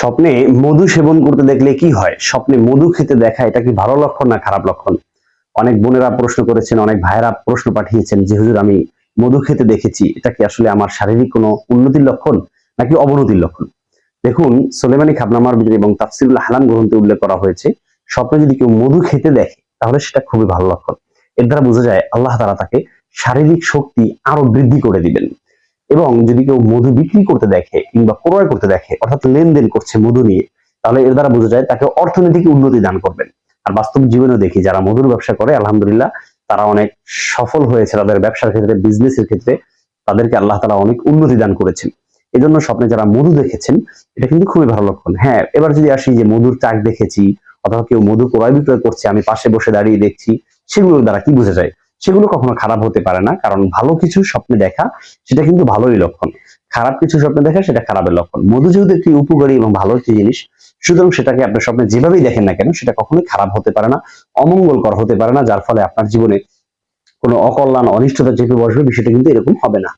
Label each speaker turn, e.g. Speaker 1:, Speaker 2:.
Speaker 1: স্বপ্নে মধু সেবন করতে দেখলে কি হয়? স্বপ্নে মধু খেতে দেখা, এটা কি ভালো লক্ষণ না খারাপ লক্ষণ? অনেক বোনেরা প্রশ্ন করেছেন, অনেক ভাইয়েরা প্রশ্ন পাঠিয়েছেন যে, হুজুর, আমি মধু খেতে দেখেছি, এটা কি আসলে আমার শারীরিক কোনো উন্নতির লক্ষণ নাকি অবনতির লক্ষণ? দেখুন, সোলেমানি খাবনামার বিজয় এবং তাফসিরুল হালাম গ্রন্থে উল্লেখ করা হয়েছে, স্বপ্নে যদি কেউ মধু খেতে দেখে, তাহলে সেটা খুবই ভালো লক্ষণ। এর দ্বারা বোঝা যায়, আল্লাহ তাআলা তাকে শারীরিক শক্তি আরও বৃদ্ধি করে দিবেন। এবং যদি কেউ মধু বিক্রি করতে দেখে কিংবা ক্রয় করতে দেখে, অর্থাৎ লেনদেন করছে মধু নিয়ে, তাহলে এর দ্বারা বোঝা যায় তাকে অর্থনৈতিক উন্নতি দান করবেন। আর বাস্তব জীবনেও দেখি যারা মধুর ব্যবসা করে, আলহামদুলিল্লাহ, তারা অনেক সফল হয়েছে তাদের ব্যবসার ক্ষেত্রে বিজনেসের ক্ষেত্রে। তাদেরকে আল্লাহ তারা অনেক উন্নতি দান করেছেন। এই জন্য স্বপ্নে যারা মধু দেখেছেন, এটা কিন্তু খুবই ভালো লক্ষণ। হ্যাঁ এবার যদি আসি যে মধুর চাক দেখেছি, অথবা কেউ মধু ক্রয় বিক্রয় করছে, আমি পাশে বসে দাঁড়িয়ে দেখছি, সেগুলোর দ্বারা কি বোঝা যায়? সেগুলো কখনো খারাপ হতে পারে না, কারণ ভালো কিছু স্বপ্নে দেখা, সেটা কিন্তু ভালোই লক্ষণ। খারাপ কিছু স্বপ্নে দেখা, সেটা খারাপের লক্ষণ। মধু যেহেতু একটি উপকারী এবং ভালো একটি জিনিস, সুতরাং সেটাকে আপনার স্বপ্নে যেভাবেই দেখেন না কেন, সেটা কখনোই খারাপ হতে পারে না, অমঙ্গলকর হতে পারে না, যার ফলে আপনার জীবনে কোনো অকল্যাণ, অনিষ্টতা চেপে বসবে, বিষয়টা কিন্তু এরকম হবে না।